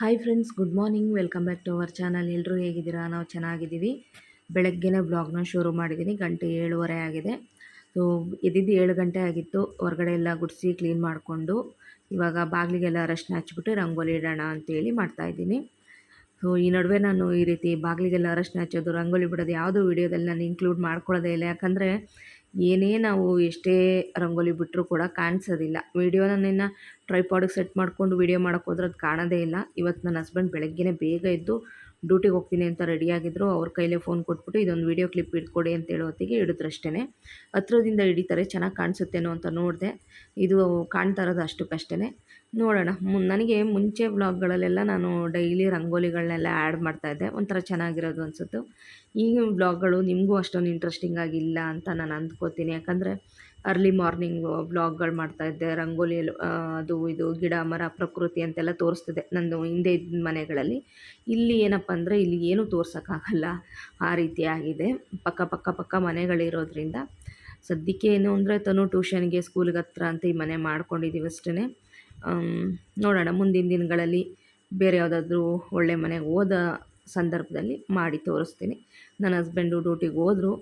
Hi friends good morning welcome back to our channel ಎಲ್ಲರೂ ಹೇಗಿದ್ದೀರಾ? ನಾವು ಚೆನ್ನಾಗಿದ್ದೀವಿ. ಬೆಳಗ್ಗೆನೇ ಬ್ಲಾಗ್ನ ಶುರು ಮಾಡಿದ್ದೀನಿ. ಗಂಟೆ ಏಳುವರೆ ಆಗಿದೆ. ಸೊ ಎದ್ದಿದ್ದು ಏಳು ಗಂಟೆ ಆಗಿತ್ತು. ಹೊರಗಡೆ ಎಲ್ಲ ಗುಡಿಸಿ ಕ್ಲೀನ್ ಮಾಡಿಕೊಂಡು ಇವಾಗ ಬಾಗಿಲಿಗೆಲ್ಲ ಅರಶಿನ ಹಚ್ಬಿಟ್ಟು ರಂಗೋಲಿ ಇಡೋಣ ಅಂತೇಳಿ ಮಾಡ್ತಾಯಿದ್ದೀನಿ ಸೊ ಈ ನಡುವೆ ನಾನು ಈ ರೀತಿ ಬಾಗಿಲಿಗೆಲ್ಲ ಅರಶಿನ ಹಚ್ಚೋದು, ರಂಗೋಲಿ ಬಿಡೋದು ಯಾವುದೂ ವೀಡಿಯೋದಲ್ಲಿ ನಾನು ಇನ್ಕ್ಲೂಡ್ ಮಾಡ್ಕೊಳ್ಳೋದೇ ಇಲ್ಲ. ಯಾಕಂದರೆ ಏನೇ ನಾವು ಎಷ್ಟೇ ರಂಗೋಲಿ ಬಿಟ್ಟರೂ ಕೂಡ ಕಾಣಿಸೋದಿಲ್ಲ. ವೀಡಿಯೋನ ನಿನ್ನ ಟ್ರೈಪಾಡಿಗೆ ಸೆಟ್ ಮಾಡಿಕೊಂಡು ವೀಡಿಯೋ ಮಾಡೋಕ್ಕೆ ಹೋದ್ರೆ ಅದು ಕಾಣೋದೇ ಇಲ್ಲ. ಇವತ್ತು ನನ್ನ ಹಸ್ಬೆಂಡ್ ಬೆಳಗ್ಗೆನೇ ಬೇಗ ಎದ್ದು ಡ್ಯೂಟಿಗೆ ಹೋಗ್ತೀನಿ ಅಂತ ರೆಡಿಯಾಗಿದ್ದರು ಅವ್ರ ಕೈಲೇ ಫೋನ್ ಕೊಟ್ಬಿಟ್ಟು ಇದೊಂದು ವೀಡಿಯೋ ಕ್ಲಿಪ್ ಇಟ್ಕೊಡಿ ಅಂತ ಹೇಳೋತ್ತಿಗೆ ಹಿಡಿದ್ರಷ್ಟೇ ಹತ್ರದಿಂದ ಹಿಡಿತಾರೆ, ಚೆನ್ನಾಗಿ ಕಾಣಿಸುತ್ತೇನೋ ಅಂತ ನೋಡಿದೆ. ಇದು ಕಾಣ್ತಾ ಇರೋದು ಅಷ್ಟಕ್ಕಷ್ಟೇ ನೋಡೋಣ ನನಗೆ ಮುಂಚೆ ವ್ಲಾಗ್ಗಳಲ್ಲೆಲ್ಲ ನಾನು ಡೈಲಿ ರಂಗೋಲಿಗಳನ್ನೆಲ್ಲ ಆ್ಯಡ್ ಮಾಡ್ತಾಯಿದ್ದೆ ಒಂಥರ ಚೆನ್ನಾಗಿರೋದು ಅನಿಸುತ್ತೆ. ಈಗಿನ ವ್ಲಾಗ್ಗಳು ನಿಮಗೂ ಅಷ್ಟೊಂದು ಇಂಟ್ರೆಸ್ಟಿಂಗ್ ಆಗಿಲ್ಲ ಅಂತ ನಾನು ಅಂದ್ಕೋತೀನಿ. ಯಾಕಂದರೆ ಅರ್ಲಿ ಮಾರ್ನಿಂಗು ವ್ಲಾಗ್ಗಳು ಮಾಡ್ತಾಯಿದ್ದೆ ರಂಗೋಲಿಯಲ್ಲಿ ಅದು, ಇದು, ಗಿಡ, ಮರ, ಪ್ರಕೃತಿ ಅಂತೆಲ್ಲ ತೋರಿಸ್ತಿದೆ ನಂದು ಹಿಂದೆ ಇದ್ದ ಮನೆಗಳಲ್ಲಿ. ಇಲ್ಲಿ ಏನಪ್ಪ ಅಂದರೆ ಇಲ್ಲಿ ಏನೂ ತೋರ್ಸೋಕ್ಕಾಗಲ್ಲ. ಆ ರೀತಿ ಆಗಿದೆ. ಪಕ್ಕ ಪಕ್ಕ ಪಕ್ಕ ಮನೆಗಳಿರೋದ್ರಿಂದ ಸದ್ಯಕ್ಕೆ ಏನು ಅಂದರೆ ತನು ಟ್ಯೂಷನ್ಗೆ ಸ್ಕೂಲ್ಗೆ ಹತ್ರ ಅಂತ ಈ ಮನೆ ಮಾಡ್ಕೊಂಡಿದ್ದೀವಿ ಅಷ್ಟೇ ನೋಡೋಣ ಮುಂದಿನ ದಿನಗಳಲ್ಲಿ ಬೇರೆ ಯಾವುದಾದ್ರೂ ಒಳ್ಳೆ ಮನೆಗೆ ಹೋದ ಸಂದರ್ಭದಲ್ಲಿ ಮಾಡಿ ತೋರಿಸ್ತೀನಿ. ನನ್ನ ಹಸ್ಬೆಂಡು ಡ್ಯೂಟಿಗೆ ಹೋದರು.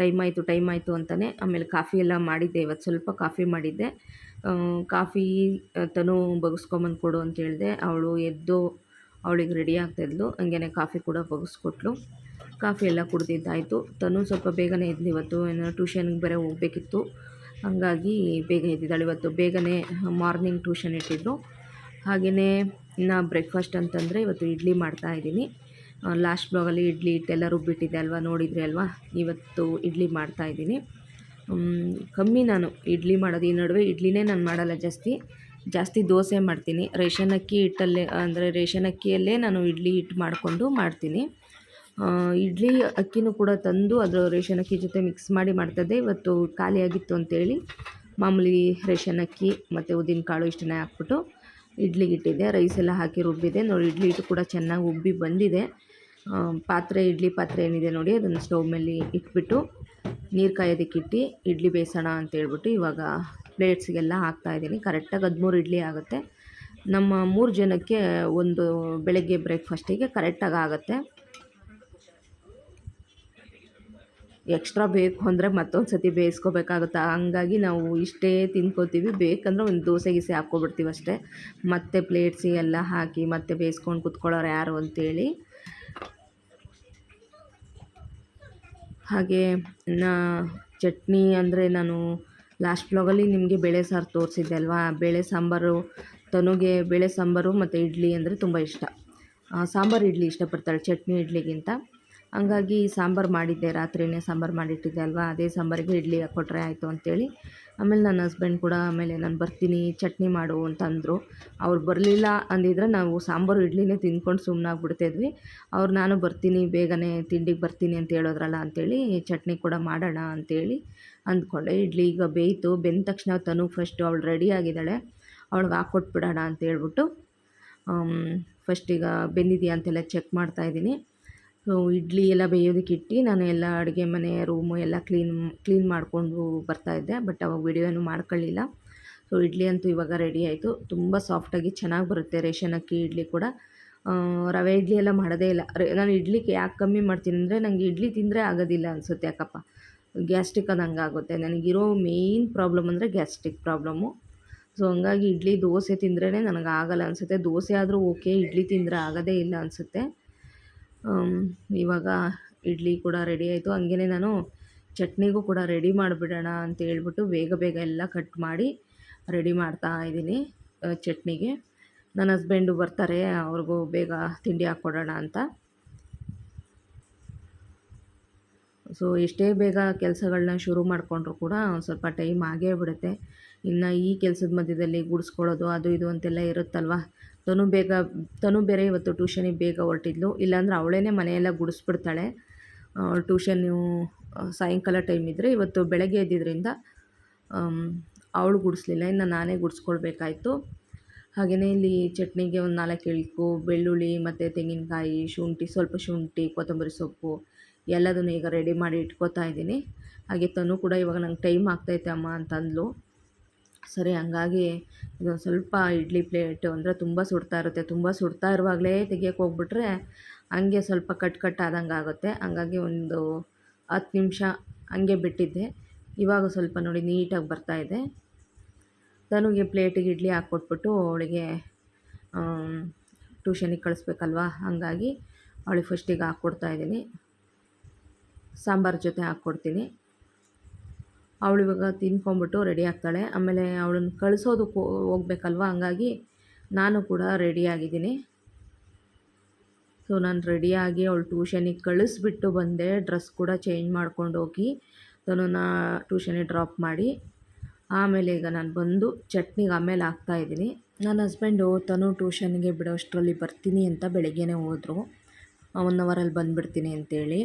ಟೈಮ್ ಆಯಿತು ಟೈಮ್ ಆಯಿತು ಅಂತಲೇ ಆಮೇಲೆ ಕಾಫಿ ಎಲ್ಲ ಮಾಡಿದ್ದೆ, ಇವತ್ತು ಸ್ವಲ್ಪ ಕಾಫಿ ಮಾಡಿದ್ದೆ. ಕಾಫಿ ತನು ಬಗ್ಸ್ಕೊಂಬಂದು ಕೊಡು ಅಂತ ಹೇಳಿದೆ. ಅವಳು ಎದ್ದು ಅವಳಿಗೆ ರೆಡಿ ಆಗ್ತಾಯಿದ್ಲು ಹಂಗೇ ಕಾಫಿ ಕೂಡ ಬಗ್ಸ್ಕೊಟ್ಲು. ಕಾಫಿ ಎಲ್ಲ ಕುಡ್ದಿದ್ದಾಯಿತು. ತನು ಸ್ವಲ್ಪ ಬೇಗನೆ ಎದ್ದು ಇವತ್ತು. ಏನೋ ಟ್ಯೂಷನ್ಗೆ ಬೇರೆ ಹೋಗಬೇಕಿತ್ತು. ಹಾಗಾಗಿ ಬೇಗ ಎದ್ದಿದ್ದಾಳೆ ಇವತ್ತು. ಬೇಗನೆ ಮಾರ್ನಿಂಗ್ ಟ್ಯೂಷನ್ ಇಟ್ಟಿದ್ರು ಹಾಗೆಯೇ ಇನ್ನು ಬ್ರೇಕ್ಫಾಸ್ಟ್ ಅಂತಂದರೆ ಇವತ್ತು ಇಡ್ಲಿ ಮಾಡ್ತಾಯಿದ್ದೀನಿ ಲಾಸ್ಟ್ ಬ್ಲಾಗಲ್ಲಿ ಇಡ್ಲಿ ಹಿಟ್ಟೆಲ್ಲ ರುಬ್ಬಿಟ್ಟಿದ್ದೆ ಅಲ್ವಾ, ನೋಡಿದ್ರಿ ಅಲ್ವಾ? ಇವತ್ತು ಇಡ್ಲಿ ಮಾಡ್ತಾಯಿದ್ದೀನಿ ಕಮ್ಮಿ ನಾನು ಇಡ್ಲಿ ಮಾಡೋದು. ಈ ನಡುವೆ ಇಡ್ಲಿನೇ ನಾನು ಮಾಡಲ್ಲ ಜಾಸ್ತಿ. ಜಾಸ್ತಿ ದೋಸೆ ಮಾಡ್ತೀನಿ. ರೇಷನ್ ಅಕ್ಕಿ ಹಿಟ್ಟಲ್ಲೇ, ಅಂದರೆ ರೇಷನ್ ಅಕ್ಕಿಯಲ್ಲೇ ನಾನು ಇಡ್ಲಿ ಹಿಟ್ಟು ಮಾಡಿಕೊಂಡು ಮಾಡ್ತೀನಿ. ಇಡ್ಲಿ ಅಕ್ಕಿನೂ ಕೂಡ ತಂದು ಅದರ ರೇಷನ್ ಅಕ್ಕಿ ಜೊತೆ ಮಿಕ್ಸ್ ಮಾಡಿ ಮಾಡ್ತದೆ ಇವತ್ತು ಖಾಲಿಯಾಗಿತ್ತು ಅಂತೇಳಿ ಮಾಮೂಲಿ ರೇಷನ್ ಅಕ್ಕಿ ಮತ್ತು ಉದ್ದಿನ ಕಾಳು ಇಷ್ಟನ್ನೇ ಹಾಕ್ಬಿಟ್ಟು ಇಡ್ಲಿಗೆ ಇಟ್ಟಿದ್ದೆ ರೈಸ್ ಎಲ್ಲ ಹಾಕಿ ರುಬ್ಬಿದೆ. ನೋಡಿ, ಇಡ್ಲಿ ಹಿಟ್ಟು ಕೂಡ ಚೆನ್ನಾಗಿ ಉಬ್ಬಿ ಬಂದಿದೆ. ಪಾತ್ರೆ, ಇಡ್ಲಿ ಪಾತ್ರೆ ಏನಿದೆ ನೋಡಿ, ಅದನ್ನು ಸ್ಟವ್ ಮೇಲೆ ಇಟ್ಬಿಟ್ಟು ನೀರು ಕಾಯೋದಕ್ಕಿಟ್ಟು ಇಡ್ಲಿ ಬೇಯಿಸೋಣ ಅಂತೇಳ್ಬಿಟ್ಟು ಇವಾಗ ಪ್ಲೇಟ್ಸ್ಗೆಲ್ಲ ಹಾಕ್ತಾಯಿದ್ದೀನಿ ಕರೆಕ್ಟಾಗಿ ಹದಿಮೂರು ಇಡ್ಲಿ ಆಗುತ್ತೆ. ನಮ್ಮ ಮೂರು ಜನಕ್ಕೆ ಒಂದು ಬೆಳಗ್ಗೆ ಬ್ರೇಕ್ಫಾಸ್ಟಿಗೆ ಕರೆಕ್ಟಾಗಿ ಆಗುತ್ತೆ. ಎಕ್ಸ್ಟ್ರಾ ಬೇಕು ಅಂದರೆ ಮತ್ತೊಂದು ಸತಿ ಬೇಯಿಸ್ಕೋಬೇಕಾಗುತ್ತೆ. ಹಂಗಾಗಿ ನಾವು ಇಷ್ಟೇ ತಿನ್ಕೋತೀವಿ. ಬೇಕಂದ್ರೆ ಒಂದು ದೋಸೆ, ಗೀಸೆ ಹಾಕ್ಕೊಬಿಡ್ತೀವಿ ಅಷ್ಟೇ. ಮತ್ತೆ ಪ್ಲೇಟ್ಸಿಗೆಲ್ಲ ಹಾಕಿ ಮತ್ತೆ ಬೇಯಿಸ್ಕೊಂಡು ಕುತ್ಕೊಳ್ಳೋರು ಯಾರು ಅಂತೇಳಿ. ಹಾಗೆ ನಾ ಚಟ್ನಿ ಅಂದರೆ ನಾನು ಲಾಸ್ಟ್ ಬ್ಲಾಗಲ್ಲಿ ನಿಮಗೆ ಬೇಳೆ ಸಾರು ತೋರಿಸಿದ್ದೆ ಅಲ್ವಾ? ಬೇಳೆ ಸಾಂಬಾರು, ತನುಗೆ ಬೇಳೆ ಸಾಂಬಾರು ಮತ್ತು ಇಡ್ಲಿ ಅಂದರೆ ತುಂಬ ಇಷ್ಟ. ಸಾಂಬಾರು ಇಡ್ಲಿ ಇಷ್ಟಪಡ್ತಾಳೆ ಚಟ್ನಿ ಇಡ್ಲಿಗಿಂತ. ಹಂಗಾಗಿ ಸಾಂಬಾರು ಮಾಡಿದ್ದೆ ರಾತ್ರಿಯೇ ಸಾಂಬಾರು ಮಾಡಿಟ್ಟಿದ್ದೆ ಅಲ್ವಾ? ಅದೇ ಸಾಂಬಾರಿಗೆ ಇಡ್ಲಿ ಹಾಕ್ಕೊಟ್ರೆ ಆಯಿತು ಅಂತೇಳಿ. ಆಮೇಲೆ ನನ್ನ ಹಸ್ಬೆಂಡ್ ಕೂಡ ಆಮೇಲೆ ನಾನು ಬರ್ತೀನಿ, ಚಟ್ನಿ ಮಾಡು ಅಂತಂದರು. ಅವ್ರು ಬರಲಿಲ್ಲ ಅಂದಿದ್ರೆ ನಾವು ಸಾಂಬಾರು ಇಡ್ಲಿನೇ ತಿಂದ್ಕೊಂಡು ಸುಮ್ಮನಾಗ್ಬಿಡ್ತಿದ್ವಿ ಅವ್ರು, ನಾನು ಬರ್ತೀನಿ, ಬೇಗನೆ ತಿಂಡಿಗೆ ಬರ್ತೀನಿ ಅಂತ ಹೇಳೋದ್ರಲ್ಲ ಅಂಥೇಳಿ ಚಟ್ನಿ ಕೂಡ ಮಾಡೋಣ ಅಂಥೇಳಿ ಅಂದ್ಕೊಂಡೆ. ಇಡ್ಲಿ ಈಗ ಬೇಯಿತು, ಬೆಂದ ತಕ್ಷಣ ತನು ಫಸ್ಟು ಅವಳು ರೆಡಿ ಆಗಿದ್ದಾಳೆ. ಅವಳಿಗೆ ಹಾಕ್ಕೊಟ್ಬಿಡೋಣ ಅಂತ ಹೇಳ್ಬಿಟ್ಟು ಈಗ ಬೆಂದಿದೆಯಾ ಅಂತೆಲ್ಲ ಚೆಕ್ ಮಾಡ್ತಾಯಿದ್ದೀನಿ ಇಡ್ಲಿ ಎಲ್ಲ ಬೇಯೋದಕ್ಕೆ ಇಟ್ಟು ನಾನು ಎಲ್ಲ ಅಡುಗೆ ಮನೆ ರೂಮು ಎಲ್ಲ ಕ್ಲೀನ್ ಕ್ಲೀನ್ ಮಾಡಿಕೊಂಡು ಬರ್ತಾಯಿದ್ದೆ ಬಟ್ ಅವಾಗ ವಿಡಿಯೋ ಏನು ಮಾಡ್ಕೊಳ್ಳಿಲ್ಲ. ಸೊ ಇಡ್ಲಿ ಅಂತೂ ಇವಾಗ ರೆಡಿ ಆಯಿತು. ತುಂಬ ಸಾಫ್ಟಾಗಿ ಚೆನ್ನಾಗಿ ಬರುತ್ತೆ ರೇಷನ್ ಅಕ್ಕಿ ಇಡ್ಲಿ ಕೂಡ. ರವೆ ಇಡ್ಲಿ ಎಲ್ಲ ಮಾಡೋದೇ ಇಲ್ಲ. ನಾನು ಇಡ್ಲಿಗೆ ಯಾಕೆ ಕಮ್ಮಿ ಮಾಡ್ತೀನಿ ಅಂದರೆ ನನಗೆ ಇಡ್ಲಿ ತಿಂದರೆ ಆಗೋದಿಲ್ಲ ಅನಿಸುತ್ತೆ ಯಾಕಪ್ಪ ಗ್ಯಾಸ್ಟ್ರಿಕ್ ಅದು ಆಗುತ್ತೆ. ನನಗಿರೋ ಮೇಯ್ನ್ ಪ್ರಾಬ್ಲಮ್ ಅಂದರೆ ಗ್ಯಾಸ್ಟ್ರಿಕ್ ಪ್ರಾಬ್ಲಮ್ಮು ಸೊ ಹಂಗಾಗಿ ಇಡ್ಲಿ ದೋಸೆ ತಿಂದ್ರೇ ನನಗೆ ಆಗಲ್ಲ ಅನಿಸುತ್ತೆ. ದೋಸೆ ಆದರೂ ಓಕೆ ಇಡ್ಲಿ ತಿಂದರೆ ಆಗೋದೇ ಇಲ್ಲ ಅನಿಸುತ್ತೆ. ಇವಾಗ ಇಡ್ಲಿ ಕೂಡ ರೆಡಿ ಆಯಿತು. ಹಂಗೇ ನಾನು ಚಟ್ನಿಗೂ ಕೂಡ ರೆಡಿ ಮಾಡಿಬಿಡೋಣ ಅಂತ ಹೇಳ್ಬಿಟ್ಟು ಬೇಗ ಬೇಗ ಎಲ್ಲ ಕಟ್ ಮಾಡಿ ರೆಡಿ ಮಾಡ್ತಾ ಇದ್ದೀನಿ ಚಟ್ನಿಗೆ. ನನ್ನ ಹಸ್ಬೆಂಡು ಬರ್ತಾರೆ, ಅವ್ರಿಗೂ ಬೇಗ ತಿಂಡಿ ಹಾಕ್ಕೊಡೋಣ ಅಂತ. ಸೊ ಎಷ್ಟೇ ಬೇಗ ಕೆಲಸಗಳನ್ನ ಶುರು ಮಾಡಿಕೊಂಡ್ರು ಕೂಡ ಸ್ವಲ್ಪ ಟೈಮ್ ಆಗೇ ಬಿಡುತ್ತೆ. ಇನ್ನು ಈ ಕೆಲಸದ ಮಧ್ಯದಲ್ಲಿ ಗುಡಿಸ್ಕೊಳ್ಳೋದು, ಅದು ಇದು ಅಂತೆಲ್ಲ ಇರುತ್ತಲ್ವ? ತನು ಬೇಗ, ತನು ಬೇರೆ ಇವತ್ತು ಟ್ಯೂಷನಿಗೆ ಬೇಗ ಹೊರಟಿದ್ಲು. ಇಲ್ಲಾಂದ್ರೆ ಅವಳೇ ಮನೆಯೆಲ್ಲ ಗುಡಿಸ್ಬಿಡ್ತಾಳೆ. ಟ್ಯೂಷನ್ನು ಸಾಯಂಕಾಲ ಟೈಮ್ ಇದ್ದರೆ ಇವತ್ತು ಬೆಳಗ್ಗೆ ಎದ್ದಿದ್ದರಿಂದ ಅವಳು ಗುಡಿಸ್ಲಿಲ್ಲ. ಇನ್ನು ನಾನೇ ಗುಡಿಸ್ಕೊಳ್ಬೇಕಾಯ್ತು. ಹಾಗೆಯೇ ಇಲ್ಲಿ ಚಟ್ನಿಗೆ ಒಂದು ನಾಲ್ಕು ಎಳ್ಕು, ಬೆಳ್ಳುಳ್ಳಿ ಮತ್ತು ತೆಂಗಿನಕಾಯಿ, ಶುಂಠಿ, ಸ್ವಲ್ಪ ಶುಂಠಿ, ಕೊತ್ತಂಬರಿ ಸೊಪ್ಪು, ಎಲ್ಲದನ್ನು ಈಗ ರೆಡಿ ಮಾಡಿ ಇಟ್ಕೋತಾ ಇದ್ದೀನಿ. ಹಾಗೆ ತನು ಕೂಡ ಇವಾಗ ನಂಗೆ ಟೈಮ್ ಆಗ್ತೈತೆ ಅಮ್ಮ ಅಂತಂದ್ಲು. ಸರಿ, ಹಂಗಾಗಿ ಇದು ಸ್ವಲ್ಪ ಇಡ್ಲಿ ಪ್ಲೇಟು ಅಂದರೆ ತುಂಬ ಸುಡ್ತಾ ಇರುತ್ತೆ. ತುಂಬ ಸುಡ್ತಾ ಇರುವಾಗಲೇ ತೆಗಿಯೋಕೆ ಹೋಗ್ಬಿಟ್ರೆ ಹಂಗೆ ಸ್ವಲ್ಪ ಕಟ್ ಕಟ್ ಆದಂಗೆ ಆಗುತ್ತೆ. ಹಂಗಾಗಿ ಒಂದು ಹತ್ತು ನಿಮಿಷ ಹಂಗೆ ಬಿಟ್ಟಿದ್ದೆ. ಇವಾಗ ಸ್ವಲ್ಪ ನೋಡಿ ನೀಟಾಗಿ ಬರ್ತಾಯಿದೆ ತನುಗೆ ಪ್ಲೇಟಿಗೆ ಇಡ್ಲಿ ಹಾಕ್ಕೊಟ್ಬಿಟ್ಟು ಅವಳಿಗೆ ಟ್ಯೂಷನಿಗೆ ಕಳಿಸ್ಬೇಕಲ್ವಾ? ಹಾಗಾಗಿ ಅವಳಿಗೆ ಫಸ್ಟಿಗೆ ಹಾಕ್ಕೊಡ್ತಾ ಇದ್ದೀನಿ. ಸಾಂಬಾರು ಜೊತೆ ಹಾಕ್ಕೊಡ್ತೀನಿ. ಅವಳು ಇವಾಗ ತಿನ್ಕೊಂಬಿಟ್ಟು ರೆಡಿ ಆಗ್ತಾಳೆ. ಆಮೇಲೆ ಅವಳನ್ನು ಕಳಿಸೋದಕ್ಕೆ ಹೋಗ್ಬೇಕಲ್ವ? ಹಂಗಾಗಿ ನಾನು ಕೂಡ ರೆಡಿಯಾಗಿದ್ದೀನಿ ಸೊ ನಾನು ರೆಡಿಯಾಗಿ ಅವಳು ಟ್ಯೂಷನಿಗೆ ಕಳಿಸ್ಬಿಟ್ಟು ಬಂದೆ. ಡ್ರೆಸ್ ಕೂಡ ಚೇಂಜ್ ಮಾಡ್ಕೊಂಡು ಹೋಗಿ ತನ್ನ ಟ್ಯೂಷನಿಗೆ ಡ್ರಾಪ್ ಮಾಡಿ. ಆಮೇಲೆ ಈಗ ನಾನು ಬಂದು ಚಟ್ನಿಗೆ ಆಮೇಲೆ ಹಾಕ್ತಾಯಿದ್ದೀನಿ ನನ್ನ ಹಸ್ಬೆಂಡು ತನು ಟ್ಯೂಷನ್ಗೆ ಬಿಡೋಷ್ಟರಲ್ಲಿ ಬರ್ತೀನಿ ಅಂತ ಬೆಳಗ್ಗೆನೇ ಹೋದರು. ಒನ್ ಅವರಲ್ಲಿ ಬಂದುಬಿಡ್ತೀನಿ ಅಂತೇಳಿ.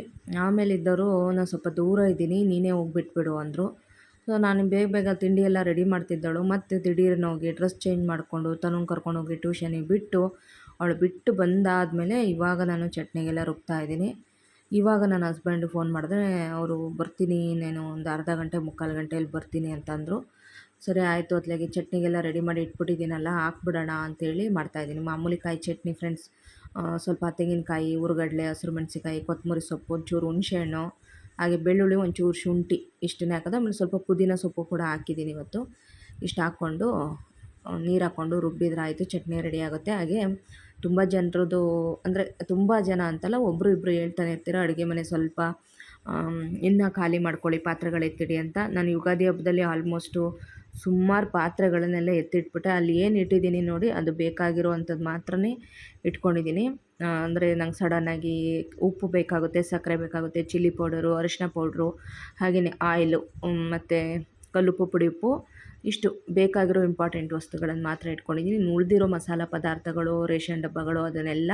ಆಮೇಲೆ ಇದ್ದವರು ನಾನು ಸ್ವಲ್ಪ ದೂರ ಇದ್ದೀನಿ. ನೀನೇ ಹೋಗ್ಬಿಟ್ಬಿಡು ಅಂದರು. ಸೊ ನಾನು ಬೇಗ ಬೇಗ ತಿಂಡಿ ಎಲ್ಲ ರೆಡಿ ಮಾಡ್ತಿದ್ದಳು. ಮತ್ತು ದಿಢೀರ್ನ ಹೋಗಿ ಡ್ರೆಸ್ ಚೇಂಜ್ ಮಾಡಿಕೊಂಡು ತನಗೆ ಕರ್ಕೊಂಡೋಗಿ ಟ್ಯೂಷನಿಗೆ ಬಿಟ್ಟು, ಅವಳು ಬಿಟ್ಟು ಬಂದಾದಮೇಲೆ ಇವಾಗ ನಾನು ಚಟ್ನಿಗೆಲ್ಲ ರುಬ್ತಾ ಇದ್ದೀನಿ. ಇವಾಗ ನನ್ನ ಹಸ್ಬೆಂಡ್ ಫೋನ್ ಮಾಡಿದ್ರೆ, ಅವರು ಬರ್ತೀನಿ ನಾನು ಒಂದು ಅರ್ಧ ಗಂಟೆ, ಮುಕ್ಕಾಲು ಗಂಟೆಯಲ್ಲಿ ಬರ್ತೀನಿ ಅಂತಂದರು ಸರಿ, ಆಯಿತು ಅತ್ಲಾಗೆ ಚಟ್ನಿಗೆಲ್ಲ ರೆಡಿ ಮಾಡಿ ಇಟ್ಬಿಟ್ಟಿದ್ದೀನಲ್ಲ, ಹಾಕ್ಬಿಡೋಣ ಅಂತೇಳಿ ಮಾಡ್ತಾಯಿದ್ದೀನಿ ಮಾಮೂಲಿ ಕಾಯಿ ಚಟ್ನಿ ಫ್ರೆಂಡ್ಸ್ ಸ್ವಲ್ಪ ತೆಂಗಿನಕಾಯಿ, ಉರುಗಡ್ಲೆ, ಹಸಿರು ಮೆಣಸಿಕಾಯಿ ಕೊತ್ತಂಬರಿ ಸೊಪ್ಪು, ಒಂಚೂರು ಹುಣಸೆಹಣ್ಣು ಹಾಗೆ ಬೆಳ್ಳುಳ್ಳಿ ಒಂಚೂರು ಶುಂಠಿ ಇಷ್ಟನ್ನೇ ಹಾಕೋದು. ಆಮೇಲೆ ಸ್ವಲ್ಪ ಪುದೀನ ಸೊಪ್ಪು ಕೂಡ ಹಾಕಿದ್ದೀನಿ ಇವತ್ತು. ಇಷ್ಟು ಹಾಕ್ಕೊಂಡು ನೀರು ಹಾಕ್ಕೊಂಡು ರುಬ್ಬಿದ್ರೆ ಆಯಿತು, ಚಟ್ನಿ ರೆಡಿ ಆಗುತ್ತೆ. ಹಾಗೆ ತುಂಬ ಜನರದ್ದು ಅಂದರೆ ತುಂಬ ಜನ ಅಂತಲ್ಲ ಒಬ್ಬರು ಇಬ್ಬರು ಹೇಳ್ತಾನೆ ಇರ್ತೀರ, ಅಡುಗೆ ಮನೆ ಸ್ವಲ್ಪ ಇನ್ನು ಖಾಲಿ ಮಾಡ್ಕೊಳ್ಳಿ, ಪಾತ್ರೆಗಳು ಎತ್ತಿಡಿ ಅಂತ. ನಾನು ಯುಗಾದಿ ಹಬ್ಬದಲ್ಲಿ ಆಲ್ಮೋಸ್ಟು ಸುಮಾರು ಪಾತ್ರೆಗಳನ್ನೆಲ್ಲ ಎತ್ತಿಟ್ಬಿಟ್ಟೆ. ಅಲ್ಲಿ ಏನು ಇಟ್ಟಿದ್ದೀನಿ ನೋಡಿ, ಅದು ಬೇಕಾಗಿರೋ ಅಂಥದ್ದು ಮಾತ್ರ ಇಟ್ಕೊಂಡಿದ್ದೀನಿ. ಅಂದರೆ ನಂಗೆ ಸಡನ್ನಾಗಿ ಉಪ್ಪು ಬೇಕಾಗುತ್ತೆ, ಸಕ್ಕರೆ ಬೇಕಾಗುತ್ತೆ ಚಿಲ್ಲಿ ಪೌಡರು ಅರಿಶಿನ ಪೌಡ್ರು ಹಾಗೆಯೇ ಆಯಿಲು ಮತ್ತು ಕಲ್ಲುಪ್ಪು ಪುಡಿ ಉಪ್ಪು, ಇಷ್ಟು ಬೇಕಾಗಿರೋ ಇಂಪಾರ್ಟೆಂಟ್ ವಸ್ತುಗಳನ್ನು ಮಾತ್ರ ಇಟ್ಕೊಂಡಿದ್ದೀನಿ ಉಳಿದಿರೋ ಮಸಾಲ ಪದಾರ್ಥಗಳು, ರೇಷನ್ ಡಬ್ಬಗಳು, ಅದನ್ನೆಲ್ಲ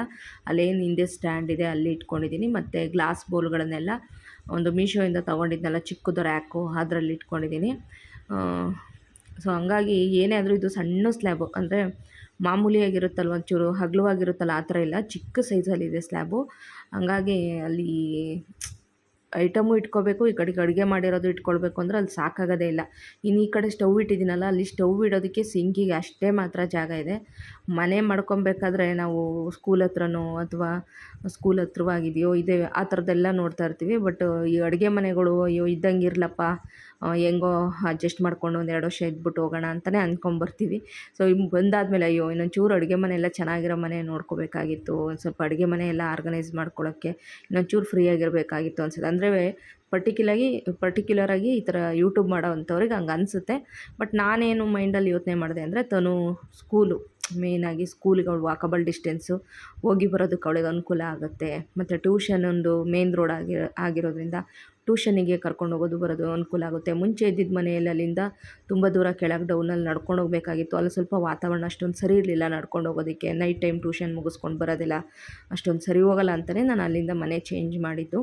ಅಲ್ಲೇನು ಹಿಂದೆ ಸ್ಟ್ಯಾಂಡ್ ಇದೆ, ಅಲ್ಲಿ ಇಟ್ಕೊಂಡಿದ್ದೀನಿ ಮತ್ತು ಗ್ಲಾಸ್ ಬೌಲ್ಗಳನ್ನೆಲ್ಲ ಒಂದು ಮೀಶೋಯಿಂದ ತೊಗೊಂಡಿದ್ನಲ್ಲ, ಚಿಕ್ಕದು ರ್ಯಾಕು ಅದರಲ್ಲಿ ಇಟ್ಕೊಂಡಿದ್ದೀನಿ ಸೊ ಹಂಗಾಗಿ ಏನೇ ಆದರೂ ಇದು ಸಣ್ಣ ಸ್ಲ್ಯಾಬು ಅಂದರೆ ಮಾಮೂಲಿಯಾಗಿರುತ್ತಲ್ವ, ಒಂಚೂರು ಹಗಲುವಾಗಿರುತ್ತಲ್ಲ, ಆ ಥರ ಇಲ್ಲ. ಚಿಕ್ಕ ಸೈಜಲ್ಲಿದೆ ಸ್ಲ್ಯಾಬು ಹಂಗಾಗಿ ಅಲ್ಲಿ ಐಟಮು ಇಟ್ಕೋಬೇಕು, ಈ ಕಡೆಗೆ ಅಡುಗೆ ಮಾಡಿರೋದು ಇಟ್ಕೊಳ್ಬೇಕು ಅಂದರೆ ಅಲ್ಲಿ ಸಾಕಾಗೋದೇ ಇಲ್ಲ. ಇನ್ನು ಈ ಕಡೆ ಸ್ಟವ್ ಇಟ್ಟಿದ್ದೀನಲ್ಲ, ಅಲ್ಲಿ ಸ್ಟವ್ ಇಡೋದಕ್ಕೆ ಸಿಂಕಿಗೆ ಅಷ್ಟೇ ಮಾತ್ರ ಜಾಗ ಇದೆ. ಮನೆ ಮಾಡ್ಕೊಬೇಕಾದ್ರೆ ನಾವು ಸ್ಕೂಲ್ ಹತ್ರನೋ ಅಥವಾ ಸ್ಕೂಲ್ ಹತ್ರವಾಗಿದೆಯೋ ಇದೆ ಆ ಥರದ್ದೆಲ್ಲ ನೋಡ್ತಾ ಇರ್ತೀವಿ. ಬಟ್ ಈ ಅಡುಗೆ ಮನೆಗಳು, ಅಯ್ಯೋ, ಇದ್ದಂಗೆ ಇರಲಪ್ಪ. ಹೆಂಗೋ ಅಡ್ಜಸ್ಟ್ ಮಾಡ್ಕೊಂಡು ಒಂದು ಎರಡು ವರ್ಷ ಇದ್ಬಿಟ್ಟು ಹೋಗೋಣ ಅಂತಲೇ ಅಂದ್ಕೊಂಬರ್ತೀವಿ ಸೊ ಇನ್ನು ಬಂದಾದಮೇಲೆ ಅಯ್ಯೋ, ಇನ್ನೊಂಚೂರು ಅಡುಗೆ ಮನೆ ಎಲ್ಲ ಚೆನ್ನಾಗಿರೋ ಮನೆ ನೋಡ್ಕೋಬೇಕಾಗಿತ್ತು. ಒಂದು ಸ್ವಲ್ಪ ಅಡುಗೆ ಮನೆ ಎಲ್ಲ ಆರ್ಗನೈಸ್ ಮಾಡ್ಕೊಳ್ಳೋಕ್ಕೆ ಇನ್ನೊಂಚೂರು ಫ್ರೀ ಆಗಿರಬೇಕಾಗಿತ್ತು ಅನ್ಸುತ್ತೆ. ಅಂದರೆ ಪರ್ಟಿಕ್ಯುಲಾಗಿ ಪರ್ಟಿಕ್ಯುಲರಾಗಿ ಈ ಥರ ಯೂಟ್ಯೂಬ್ ಮಾಡೋ ಅಂಥವ್ರಿಗೆ ಹಂಗೆ ಅನಿಸುತ್ತೆ. ಬಟ್ ನಾನೇನು ಮೈಂಡಲ್ಲಿ ಯೋಚನೆ ಮಾಡಿದೆ ಅಂದರೆ ತನು ಸ್ಕೂಲು ಮೇಯ್ನಾಗಿ ಸ್ಕೂಲಿಗೆ ಅವಳು ವಾಕಬಲ್ ಡಿಸ್ಟೆನ್ಸು ಹೋಗಿ ಬರೋದಕ್ಕೆ ಅವಳಿಗೆ ಅನುಕೂಲ ಆಗುತ್ತೆ. ಮತ್ತು ಟ್ಯೂಷನ್ ಒಂದು ಮೇನ್ ರೋಡ್ ಆಗಿ, ಆಗಿರೋದ್ರಿಂದ ಟ್ಯೂಷನಿಗೆ ಕರ್ಕೊಂಡು ಹೋಗೋದು, ಬರೋದು ಅನುಕೂಲ ಆಗುತ್ತೆ. ಮುಂಚೆ ಇದ್ದಿದ್ದ ಮನೆಯಲ್ಲಿ ಅಲ್ಲಿಂದ ತುಂಬ ದೂರ ಕೆಳಗೆ ಡೌನಲ್ಲಿ ನಡ್ಕೊಂಡು ಹೋಗಬೇಕಾಗಿತ್ತು. ಅಲ್ಲಿ ಸ್ವಲ್ಪ ವಾತಾವರಣ ಅಷ್ಟೊಂದು ಸರಿ ಇರಲಿಲ್ಲ ನಡ್ಕೊಂಡು ಹೋಗೋದಕ್ಕೆ. ನೈಟ್ ಟೈಮ್ ಟ್ಯೂಷನ್ ಮುಗಿಸ್ಕೊಂಡು ಬರೋದಿಲ್ಲ. ಅಷ್ಟೊಂದು ಸರಿ ಹೋಗಲ್ಲ ಅಂತಲೇ ನಾನು ಅಲ್ಲಿಂದ ಮನೆ ಚೇಂಜ್ ಮಾಡಿದ್ದು.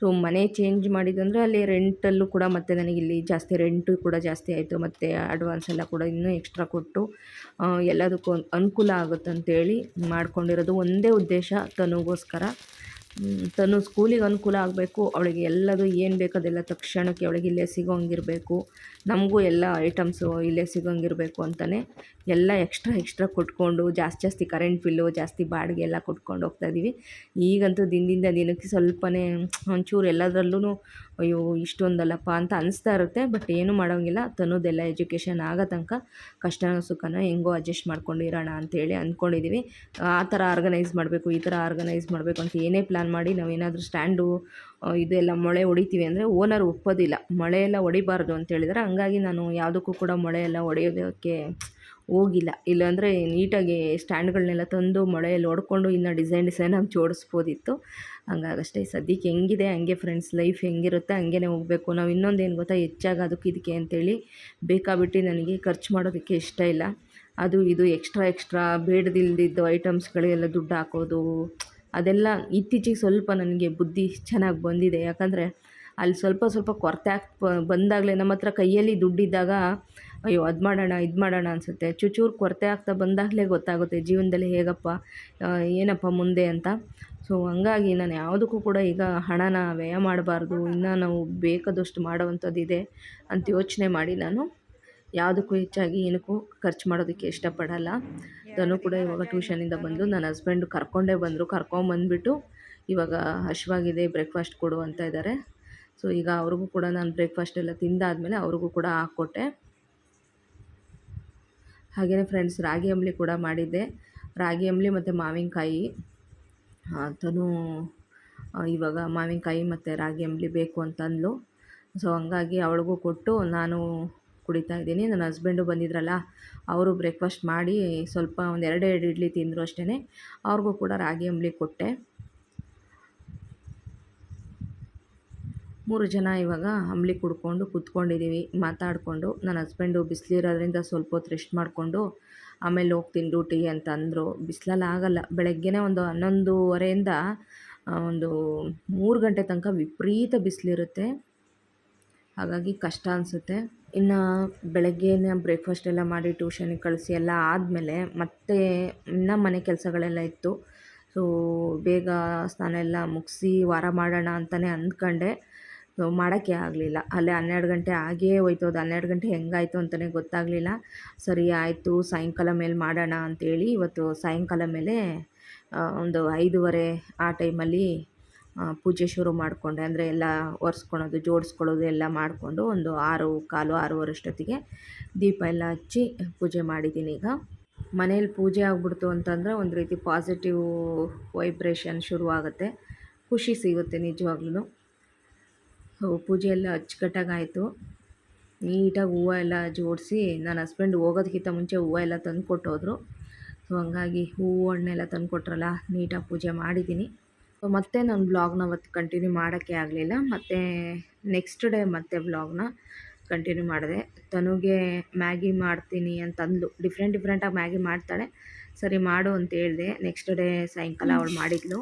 ಸೊ ಮನೆ ಚೇಂಜ್ ಮಾಡಿದಂದರೆ ಅಲ್ಲಿ ರೆಂಟಲ್ಲೂ ಕೂಡ ಮತ್ತೆ ನನಗೆ ಇಲ್ಲಿ ಜಾಸ್ತಿ ರೆಂಟು ಕೂಡ ಜಾಸ್ತಿ ಆಯಿತು. ಮತ್ತು ಅಡ್ವಾನ್ಸ್ ಎಲ್ಲ ಕೂಡ ಇನ್ನೂ ಎಕ್ಸ್ಟ್ರಾ ಕೊಟ್ಟು ಎಲ್ಲದಕ್ಕೂ ಅನುಕೂಲ ಆಗುತ್ತಂತೇಳಿ ಮಾಡ್ಕೊಂಡಿರೋದು. ಒಂದೇ ಉದ್ದೇಶ, ತನಗೋಸ್ಕರ ತನು ಸ್ಕೂಲಿಗೆ ಅನುಕೂಲ ಆಗಬೇಕು, ಅವಳಿಗೆ ಎಲ್ಲದು ಏನು ಬೇಕು ಅದೆಲ್ಲ ತಕ್ಷಣಕ್ಕೆ ಅವಳಿಗೆ ಇಲ್ಲೇ ಸಿಗೋಂಗಿರಬೇಕು, ನಮಗೂ ಎಲ್ಲ ಐಟಮ್ಸು ಇಲ್ಲೇ ಸಿಗೋಂಗಿರಬೇಕು ಅಂತಲೇ ಎಲ್ಲ ಎಕ್ಸ್ಟ್ರಾ ಎಕ್ಸ್ಟ್ರಾ ಕೊಟ್ಕೊಂಡು ಜಾಸ್ತಿ ಜಾಸ್ತಿ ಕರೆಂಟ್ ಬಿಲ್ಲು, ಜಾಸ್ತಿ ಬಾಡಿಗೆ ಎಲ್ಲ ಕೊಟ್ಕೊಂಡು ಹೋಗ್ತಾಯಿದ್ದೀವಿ ಈಗಂತೂ ದಿನದಿಂದ ದಿನಕ್ಕೆ ಸ್ವಲ್ಪನೇ ಒಂಚೂರು ಎಲ್ಲದರಲ್ಲೂ ಅಯ್ಯೋ ಇಷ್ಟೊಂದಲ್ಲಪ್ಪ ಅಂತ ಅನಿಸ್ತಾ ಇರುತ್ತೆ, ಬಟ್ ಏನೂ ಮಾಡೋಂಗಿಲ್ಲ. ತನ್ನೋದೆಲ್ಲ ಎಜುಕೇಷನ್ ಆಗೋ ತನಕ ಕಷ್ಟನೋ ಸುಖನ ಹೆಂಗೋ ಅಡ್ಜಸ್ಟ್ ಮಾಡ್ಕೊಂಡು ಇರೋಣ ಅಂತೇಳಿ ಅಂದ್ಕೊಂಡಿದ್ದೀವಿ. ಆ ಥರ ಆರ್ಗನೈಸ್ ಮಾಡಬೇಕು, ಈ ಥರ ಆರ್ಗನೈಸ್ ಮಾಡಬೇಕು ಅಂತ ಏನೇ ಪ್ಲ್ಯಾನ್ ಮಾಡಿ ನಾವೇನಾದರೂ ಸ್ಟ್ಯಾಂಡು ಇದೆಲ್ಲ ಮೊಳೆ ಹೊಡಿತೀವಿ ಅಂದರೆ ಓನರ್ ಒಪ್ಪೋದಿಲ್ಲ. ಮೊಳೆ ಎಲ್ಲ ಹೊಡಿಬಾರ್ದು ಅಂತ ಹೇಳಿದ್ರೆ. ಹಂಗಾಗಿ ನಾನು ಯಾವುದಕ್ಕೂ ಕೂಡ ಮೊಳೆ ಎಲ್ಲ ಹೊಡೆಯೋದಕ್ಕೆ ಹೋಗಿಲ್ಲ. ಇಲ್ಲಾಂದರೆ ನೀಟಾಗಿ ಸ್ಟ್ಯಾಂಡ್ಗಳನ್ನೆಲ್ಲ ತಂದು ಮೊಳೆಯಲ್ಲಿ ಹೊಡ್ಕೊಂಡು ಇನ್ನು ಡಿಸೈನ್ ಡಿಸೈನಾಗಿ ಜೋಡಿಸ್ಬೋದಿತ್ತು. ಹಂಗಾಗಷ್ಟೇ ಸದ್ಯಕ್ಕೆ ಹೆಂಗಿದೆ, ಹಂಗೆ ಫ್ರೆಂಡ್ಸ್ ಲೈಫ್ ಹೆಂಗಿರುತ್ತೆ ಹಂಗೆ ಹೋಗಬೇಕು. ನಾವು ಇನ್ನೊಂದೇನು ಗೊತ್ತಾ, ಹೆಚ್ಚಾಗಿ ಅದಕ್ಕೆ ಇದಕ್ಕೆ ಅಂತೇಳಿ ಬೇಕಾಬಿಟ್ಟು ನನಗೆ ಖರ್ಚು ಮಾಡೋದಕ್ಕೆ ಇಷ್ಟ ಇಲ್ಲ. ಅದು ಇದು ಎಕ್ಸ್ಟ್ರಾ ಎಕ್ಸ್ಟ್ರಾ ಬೇಡದಿಲ್ದಿದ್ದು ಐಟಮ್ಸ್ಗಳಿಗೆಲ್ಲ ದುಡ್ಡು ಹಾಕೋದು ಅದೆಲ್ಲ ಇತ್ತೀಚಿಗೆ ಸ್ವಲ್ಪ ನನಗೆ ಬುದ್ಧಿ ಚೆನ್ನಾಗಿ ಬಂದಿದೆ. ಯಾಕಂದರೆ ಅಲ್ಲಿ ಸ್ವಲ್ಪ ಸ್ವಲ್ಪ ಕೊರತೆ ಆಗಿ ಬಂದಾಗಲೇ ನಮ್ಮ ಹತ್ರ ಕೈಯಲ್ಲಿ ದುಡ್ಡಿದ್ದಾಗ, ಅಯ್ಯೋ, ಅದು ಮಾಡೋಣ, ಇದು ಮಾಡೋಣ ಅನಿಸುತ್ತೆ. ಚೂಚೂರು ಕೊರತೆ ಆಗ್ತಾ ಬಂದಾಗಲೇ ಗೊತ್ತಾಗುತ್ತೆ ಜೀವನದಲ್ಲಿ ಹೇಗಪ್ಪ ಏನಪ್ಪ ಮುಂದೆ ಅಂತ. ಸೊ, ಹಂಗಾಗಿ ನಾನು ಯಾವುದಕ್ಕೂ ಕೂಡ ಈಗ ಹಣನ ವ್ಯಯ ಮಾಡಬಾರ್ದು, ಇನ್ನೂ ನಾವು ಬೇಕಾದಷ್ಟು ಮಾಡೋವಂಥದ್ದು ಅಂತ ಯೋಚನೆ ಮಾಡಿ ನಾನು ಯಾವುದಕ್ಕೂ ಹೆಚ್ಚಾಗಿ ಏನಕ್ಕೂ ಖರ್ಚು ಮಾಡೋದಕ್ಕೆ ಇಷ್ಟಪಡಲ್ಲ. ತನು ಕೂಡ ಇವಾಗ ಟ್ಯೂಷನಿಂದ ಬಂದು ನನ್ನ ಹಸ್ಬೆಂಡ್ ಕರ್ಕೊಂಡೇ ಬಂದರು. ಕರ್ಕೊಂಬಂದ್ಬಿಟ್ಟು ಇವಾಗ ಹಶ್ವಾಗಿದೆ ಬ್ರೇಕ್ಫಾಸ್ಟ್ ಕೊಡು ಅಂತ ಇದ್ದಾರೆ ಸೊ ಈಗ ಅವ್ರಿಗೂ ಕೂಡ ನಾನು ಬ್ರೇಕ್ಫಾಸ್ಟ್ ಎಲ್ಲ ತಿಂದಾದಮೇಲೆ ಅವ್ರಿಗೂ ಕೂಡ ಹಾಕ್ಕೊಟ್ಟೆ. ಹಾಗೆಯೇ ಫ್ರೆಂಡ್ಸ್ ರಾಗಿ ಅಂಬಲಿ ಕೂಡ ಮಾಡಿದ್ದೆ. ರಾಗಿ ಅಂಬಲಿ ಮತ್ತು ಮಾವಿನಕಾಯಿ. ತನು ಇವಾಗ ಮಾವಿನಕಾಯಿ ಮತ್ತು ರಾಗಿ ಅಂಬಲಿ ಬೇಕು ಅಂತ ಅಂದ್ಲು ಸೊ ಹಂಗಾಗಿ ಅವಳಿಗೂ ಕೊಟ್ಟು ನಾನು ಕುಡಿತಾ ಇದ್ದೀನಿ. ನನ್ನ ಹಸ್ಬೆಂಡು ಬಂದಿದ್ರಲ್ಲ, ಅವರು ಬ್ರೇಕ್ಫಾಸ್ಟ್ ಮಾಡಿ ಸ್ವಲ್ಪ ಒಂದು ಎರಡು ಎರಡು ಇಡ್ಲಿ ತಿಂದರು ಅಷ್ಟೇ ಅವ್ರಿಗೂ ಕೂಡ ರಾಗಿ ಅಂಬ್ಲಿ ಕೊಟ್ಟೆ. ಮೂರು ಜನ ಇವಾಗ ಅಂಬ್ಲಿ ಕುಡ್ಕೊಂಡು ಕೂತ್ಕೊಂಡಿದ್ದೀವಿ ಮಾತಾಡಿಕೊಂಡು, ನನ್ನ ಹಸ್ಬೆಂಡು ಬಿಸಿಲಿರೋದ್ರಿಂದ ಸ್ವಲ್ಪ ಹೊತ್ತು ರೆಸ್ಟ್ ಮಾಡಿಕೊಂಡು, ಆಮೇಲೆ ಹೋಗ್ತೀನಿ ಡ್ಯೂಟಿಗೆ ಅಂತ ಅಂದರು. ಬಿಸಿಲಲ್ಲಿ ಆಗಲ್ಲ. ಬೆಳಗ್ಗೆನೇ ಒಂದು ಹನ್ನೊಂದುವರೆಯಿಂದ ಒಂದು ಮೂರು ಗಂಟೆ ತನಕ ವಿಪರೀತ ಬಿಸಿಲಿರುತ್ತೆ. ಹಾಗಾಗಿ ಕಷ್ಟ ಅನಿಸುತ್ತೆ. ಇನ್ನು ಬೆಳಗ್ಗೆನೇ ಬ್ರೇಕ್ಫಾಸ್ಟ್ ಎಲ್ಲ ಮಾಡಿ ಟ್ಯೂಷನಿಗೆ ಕಳಿಸಿ ಎಲ್ಲ ಆದಮೇಲೆ ಮತ್ತೆ ಇನ್ನು ಮನೆ ಕೆಲಸಗಳೆಲ್ಲ ಇತ್ತು. ಸೊ ಬೇಗ ಸ್ನಾನ ಎಲ್ಲ ಮುಗಿಸಿ ವಾರ ಮಾಡೋಣ ಅಂತಲೇ ಅಂದ್ಕೊಂಡೆ. ಸೊ ಮಾಡೋಕ್ಕೆ ಆಗಲಿಲ್ಲ. ಅಲ್ಲೇ ಹನ್ನೆರಡು ಗಂಟೆ ಆಗೇ ಹೋಯ್ತು ಅದು ಹನ್ನೆರಡು ಗಂಟೆ ಹೆಂಗಾಯಿತು ಅಂತಲೇ ಗೊತ್ತಾಗಲಿಲ್ಲ. ಸರಿ ಆಯಿತು, ಸಾಯಂಕಾಲ ಮೇಲೆ ಮಾಡೋಣ ಅಂತೇಳಿ ಇವತ್ತು ಸಾಯಂಕಾಲ ಮೇಲೆ ಒಂದು ಐದೂವರೆ ಆ ಟೈಮಲ್ಲಿ ಪೂಜೆ ಶುರು ಮಾಡಿಕೊಂಡೆ. ಅಂದರೆ ಎಲ್ಲ ಒರೆಸ್ಕೊಳೋದು, ಜೋಡಿಸ್ಕೊಳ್ಳೋದು ಎಲ್ಲ ಮಾಡಿಕೊಂಡು ಒಂದು ಆರು ಕಾಲು ಆರೂವರೆ ಅಷ್ಟೊತ್ತಿಗೆ ದೀಪ ಎಲ್ಲ ಹಚ್ಚಿ ಪೂಜೆ ಮಾಡಿದ್ದೀನಿ ಈಗ. ಮನೇಲಿ ಪೂಜೆ ಆಗ್ಬಿಡ್ತು ಅಂತಂದರೆ ಒಂದು ರೀತಿ ಪಾಸಿಟಿವ್ ವೈಬ್ರೇಷನ್ ಶುರುವಾಗುತ್ತೆ. ಖುಷಿ ಸಿಗುತ್ತೆ ನಿಜವಾಗ್ಲೂ ಪೂಜೆ ಎಲ್ಲ ಅಚ್ಚುಕಟ್ಟಾಗಾಯಿತು ನೀಟಾಗಿ ಹೂವು ಎಲ್ಲ ಜೋಡಿಸಿ ನನ್ನ ಹಸ್ಬೆಂಡ್ ಹೋಗೋದಕ್ಕಿಂತ ಮುಂಚೆ ಹೂವು ಎಲ್ಲ ತಂದು ಸೊ, ಹಂಗಾಗಿ ಹೂವು ಹಣ್ಣೆಲ್ಲ ತಂದು ಕೊಟ್ರಲ್ಲ ನೀಟಾಗಿ ಪೂಜೆ ಮಾಡಿದ್ದೀನಿ. ಮತ್ತೆ ನಾನು ಬ್ಲಾಗ್ನ ಅವತ್ತು ಕಂಟಿನ್ಯೂ ಮಾಡೋಕ್ಕೆ ಆಗಲಿಲ್ಲ. ಮತ್ತು ನೆಕ್ಸ್ಟ್ ಡೇ ಮತ್ತೆ ಬ್ಲಾಗ್ನ ಕಂಟಿನ್ಯೂ ಮಾಡಿದೆ. ತನುಗೆ ಮ್ಯಾಗಿ ಮಾಡ್ತೀನಿ ಅಂತಂದ್ಲು. ಡಿಫ್ರೆಂಟ್ ಡಿಫ್ರೆಂಟಾಗಿ ಮ್ಯಾಗಿ ಮಾಡ್ತಾಳೆ. ಸರಿ ಮಾಡು ಅಂತ ಹೇಳಿದೆ. ನೆಕ್ಸ್ಟ್ ಡೇ ಸಾಯಂಕಾಲ ಅವಳು ಮಾಡಿದ್ಲು.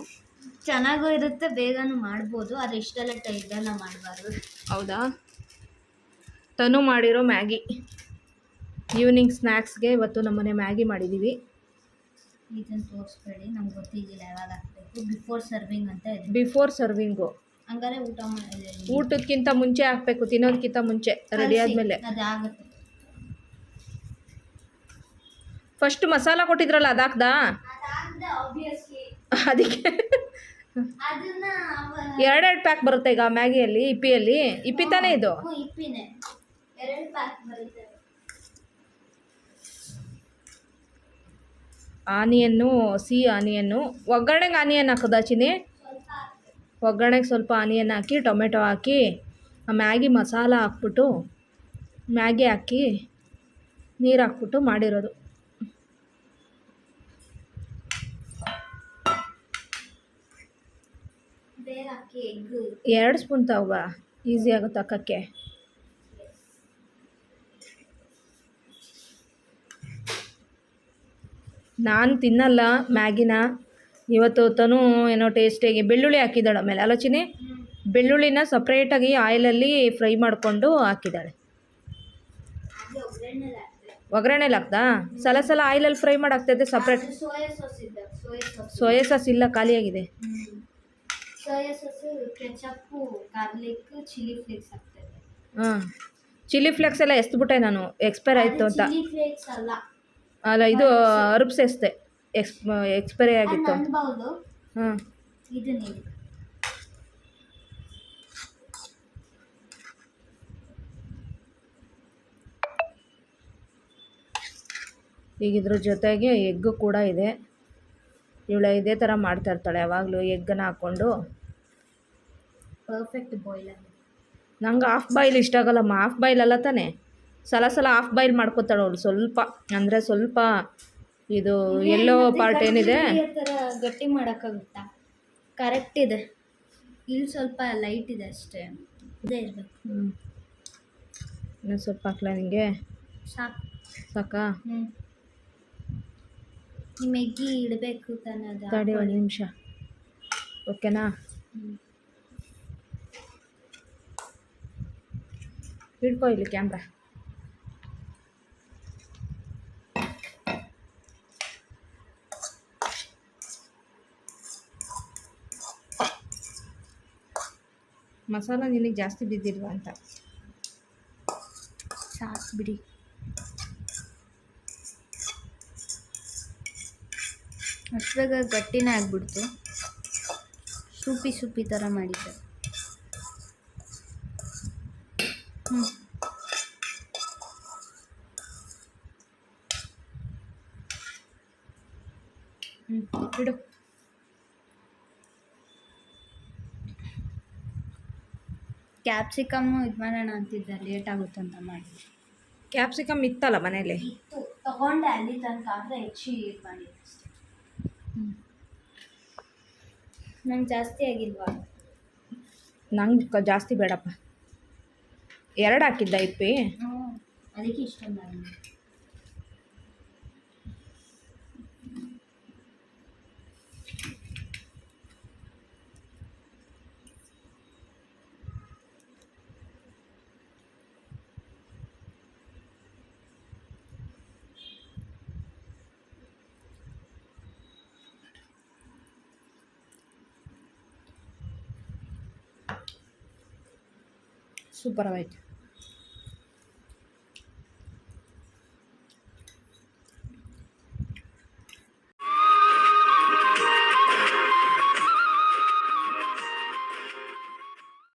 ಚೆನ್ನಾಗೂ ಇರುತ್ತೆ. ಬೇಗನೂ ಮಾಡ್ಬೋದು. ಆದರೆ ಇಷ್ಟೆಲ್ಲ ಟೈದೆಲ್ಲ ಮಾಡಬಾರ್ದು. ಹೌದಾ? ತನು ಮಾಡಿರೋ ಮ್ಯಾಗಿ. ಈವ್ನಿಂಗ್ ಸ್ನ್ಯಾಕ್ಸ್ಗೆ ಇವತ್ತು ನಮ್ಮನೆ ಮ್ಯಾಗಿ ಮಾಡಿದ್ದೀವಿ ಇದನ್ನು ತೋರಿಸ್ಬೇಡಿ ನಮ್ಗೆ ಗೊತ್ತಿದ್ದಿಲ್ಲ ಯಾವಾಗ ಹಾಕಬೇಕು ಬಿಫೋರ್ ಸರ್ವಿಂಗ್ ಅಂತ ಇದೆ. Before serving. ಹಂಗಾರೆ ಊಟ ಮಾಡಿ ಊಟಕ್ಕಿಂತ ಮುಂಚೆ ಹಾಕಬೇಕು ತಿನ್ನೋದಕ್ಕಿಂತ ಮುಂಚೆ ರೆಡಿ ಆದಮೇಲೆ. ಅದಾಗುತ್ತೆ ಫಸ್ಟ್ ಮಸಾಲ ಕೊಟ್ಟಿದ್ರಲ್ಲ ಅದಾಕ್ದಾ ಅದಾಗದೆ ಆಬ್ವಿಯಸ್ಲಿ ಅದಕ್ಕೆ. ಎರಡೆರಡು ಪ್ಯಾಕ್ ಬರುತ್ತೆ ಈಗ ಮ್ಯಾಗಿಯಲ್ಲಿ ಇಪ್ಪಿಯಲ್ಲಿ? ಇಪ್ಪಿ ತಾನೇ ಇದು? ಇಪ್ಪಿನೇ. ಎರಡು ಪ್ಯಾಕ್ ಬರುತ್ತೆ ಆನಿಯನ್ನು ಸಿಹಿ ಆನಿಯನ್ನು ಒಗ್ಗರಣೆಗೆ ಆನಿಯನ್ ಹಾಕೋದ ಚಿನಿ ಒಗ್ಗರಣೆಗೆ ಸ್ವಲ್ಪ ಆನಿಯನ್ ಹಾಕಿ ಟೊಮೆಟೊ ಹಾಕಿ ಆ ಮ್ಯಾಗಿ ಮಸಾಲ ಹಾಕ್ಬಿಟ್ಟು ಮ್ಯಾಗಿ ಹಾಕಿ ನೀರು ಹಾಕ್ಬಿಟ್ಟು ಮಾಡಿರೋದು. ಎರಡು ಸ್ಪೂನ್ ತಗೋ ಈಸಿ ಆಗುತ್ತೆ ಹಾಕೋಕ್ಕೆ. ನಾನು ತಿನ್ನಲ್ಲ ಮ್ಯಾಗಿನ. ಇವತ್ತು ತನೂ ಏನೋ ಟೇಸ್ಟಿಗೆ ಬೆಳ್ಳುಳ್ಳಿ ಹಾಕಿದ್ದಾಳೆ ಆಮೇಲೆ. ಆಲೋಚನೆ? ಬೆಳ್ಳುಳ್ಳಿನ ಸಪ್ರೇಟಾಗಿ ಆಯಿಲಲ್ಲಿ ಫ್ರೈ ಮಾಡಿಕೊಂಡು ಹಾಕಿದ್ದಾಳೆ. ಒಗ್ಗರಣೆಲಿ ಹಾಕ್ದಾ? ಸಲ ಸಲ ಆಯಿಲಲ್ಲಿ ಫ್ರೈ ಮಾಡಿ ಹಾಕ್ತೈತೆ ಸಪ್ರೇಟ್ ಸೋಯಾ ಸಾಸ್ ಇಲ್ಲ ಖಾಲಿಯಾಗಿದೆ. ಹಾಂ ಚಿಲ್ಲಿ ಫ್ಲೇಕ್ಸ್ ಎಲ್ಲ ಎಸ್ಬಿಟ್ಟೆ ನಾನು. ಎಕ್ಸ್ಪೈರ್ ಆಯಿತು ಅಂತ. ಅಲ್ಲ ಇದು ಎಸ್ತೆ ಎಕ್ಸ್ ಎಕ್ಸ್ಪೈರಿ ಆಗಿತ್ತು. ಹಾಂ. ಇದು ನೀವು. ಈಗ ಇದ್ರ ಜೊತೆಗೆ ಎಗ್ಗು ಕೂಡ ಇದೆ. ಇವಳು ಇದೇ ಥರ ಮಾಡ್ತಾ ಇರ್ತಾಳೆ ಯಾವಾಗಲೂ ಎಗ್ಗನ್ನ ಹಾಕ್ಕೊಂಡು. ಪರ್ಫೆಕ್ಟ್ ಬಾಯ್ಲ್ ನಂಗೆ ಹಾಫ್ ಬಾಯ್ಲ್ ಇಷ್ಟ ಆಗಲ್ಲಮ್ಮ. ಹಾಫ್ ಬಾಯ್ಲ್ ಅಲ್ಲ ತಾನೆ? ಸಲ ಸಲ ಹಾಫ್ ಬಾಯ್ಲ್ ಮಾಡ್ಕೋತಾಳೆ ಅವಳು ಸ್ವಲ್ಪ. ಅಂದರೆ ಸ್ವಲ್ಪ ಇದು ಎಲ್ಲೋ ಪಾರ್ಟ್ ಏನಿದೆ? ಥರ ಗಟ್ಟಿ ಮಾಡೋಕ್ಕಾಗುತ್ತಾ? ಕರೆಕ್ಟ್ ಇದೆ. ಇಲ್ಲಿ ಸ್ವಲ್ಪ ಲೈಟ್ ಇದೆ ಅಷ್ಟೇ. ಇದೇ ಇರಬೇಕು. ಹ್ಞೂ ಇನ್ನೂ ಸ್ವಲ್ಪ ಹಾಕ್ಲಾ ನಿಮಗೆ ಸಾಕು. ಸಾಕಾ? ಹ್ಞೂ ನಿಮ್ಮ ಎಗ್ಗಿ ಇಡಬೇಕು ತಾನೇ ಅದು ತಡಿ ಒಂದು ನಿಮಿಷ. ಓಕೆನಾ? ಹ್ಞೂ ಹಿಡ್ಕೊ ಇಲ್ಲಿ ಕ್ಯಾಮ್ರಾ ಮಸಾಲ ನಿನಗೆ ಜಾಸ್ತಿ ಬಿದ್ದಿಲ್ವಾ ಅಂತ. ಸಾಕು ಬಿಡಿ. ಅಷ್ಟು ಬೇಗ ಗಟ್ಟಿನೇ ಆಗಿಬಿಡ್ತು. ಸೂಪಿ ಸೂಪಿ ಥರ ಮಾಡಿದ್ದೆ. ಕ್ಯಾಪ್ಸಿಕಮ್ಮು ಇದು ಮಾಡೋಣ ಅಂತಿದ್ದೆ ಲೇಟ್ ಆಗುತ್ತೆ ಅಂತ ಮಾಡಿ. ಕ್ಯಾಪ್ಸಿಕಮ್ ಇತ್ತಲ್ಲ ಮನೇಲಿ ಇತ್ತು. ತಗೊಂಡೆ ಅಲ್ಲಿ ತನಕ ಆದರೆ ಹೆಚ್ಚಿ ಇದು ಮಾಡಿದ್ದೆ ಅಷ್ಟೇ ನಂಗೆ ಜಾಸ್ತಿ ಆಗಿಲ್ವಾ? ನಂಗೆ ಜಾಸ್ತಿ ಬೇಡಪ್ಪ. ಎರಡು ಹಾಕಿದ್ದ ಇಪ್ಪಿ? ಅದಕ್ಕೆ ಇಷ್ಟೊಂದು ನಾನು ಸೂಪರ್ ಆಯ್ತು